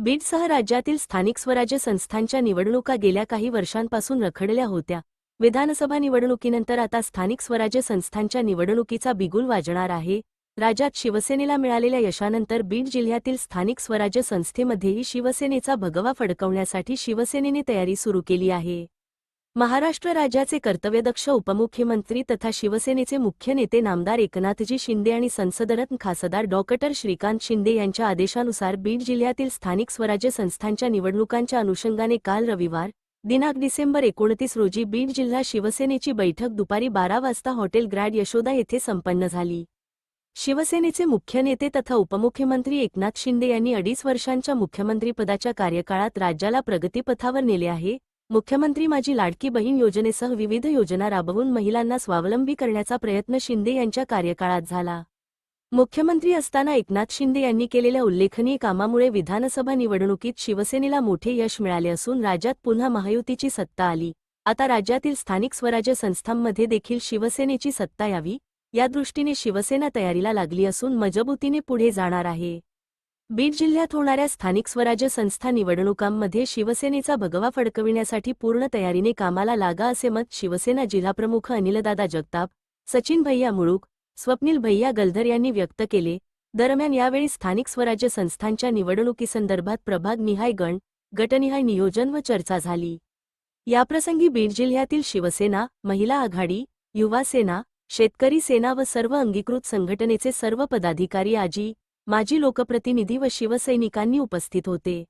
बीडसह राज्यातील स्थानिक स्वराज्य संस्थांच्या निवडणुका गेल्या काही वर्षांपासून रखडल्या होत्या. विधानसभा निवडणुकीनंतर आता स्थानिक स्वराज्य संस्थांच्या निवडणुकीचा बिगुल वाजणार आहे. राज्यात शिवसेनेला मिळालेल्या यशानंतर बीड जिल्ह्यातील स्थानिक स्वराज्य संस्थेमध्येही शिवसेनेचा भगवा फडकवण्यासाठी शिवसेनेने तयारी सुरू केली आहे. महाराष्ट्र राज्याचे कर्तव्यदक्ष उपमुख्यमंत्री तथा शिवसेनेचे मुख्य नेते नामदार एकनाथजी शिंदे आणि संसदरत्न खासदार डॉक्टर श्रीकांत शिंदे यांच्या आदेशानुसार बीड जिल्ह्यातील स्थानिक स्वराज्य संस्थांच्या निवडणुकांच्या अनुषंगाने काल रविवार दिनांक डिसेंबर एकोणतीस रोजी बीड जिल्हा शिवसेनेची बैठक दुपारी बारा वाजता हॉटेल ग्रॅड यशोदा येथे संपन्न झाली. शिवसेनेचे मुख्य नेते तथा उपमुख्यमंत्री एकनाथ शिंदे यांनी अडीच वर्षांच्या मुख्यमंत्रीपदाच्या कार्यकाळात राज्याला प्रगतीपथावर नेले आहे मुख्यमंत्री माझी लाडकी बहीण योजनेसह विविध योजना राबवून महिलांना स्वावलंबी करण्याचा प्रयत्न शिंदे यांच्या कार्यकाळात झाला. मुख्यमंत्री असताना एकनाथ शिंदे यांनी केलेल्या उल्लेखनीय कामामुळे विधानसभा निवडणुकीत शिवसेनेला मोठे यश मिळाले असून राज्यात पुन्हा महायुतीची सत्ता आली. आता राज्यातील स्थानिक स्वराज्य संस्थांमध्ये देखील शिवसेनेची सत्ता यावी या दृष्टीने शिवसेना तयारीला लागली असून मजबूतीने पुढे जाणार आहे. बीड जिल्ह्यात होणाऱ्या स्थानिक स्वराज्य संस्था निवडणुकांमध्ये शिवसेनेचा भगवा फडकविण्यासाठी पूर्ण तयारीने कामाला लागा असे मत शिवसेना जिल्हाप्रमुख अनिलदादा जगताप सचिन भैया मुळूक स्वप्नील भैया गलधर यांनी व्यक्त केले. दरम्यान यावेळी स्थानिक स्वराज्य संस्थांच्या निवडणुकीसंदर्भात प्रभाग निहाय गण गटनिहाय नियोजन व चर्चा झाली. याप्रसंगी बीड जिल्ह्यातील शिवसेना महिला आघाडी युवा सेना शेतकरी सेना व सर्व अंगीकृत संघटनेचे सर्व पदाधिकारी आजी माजी लोकप्रतिनिधी व शिवसैनिकांनी उपस्थित होते.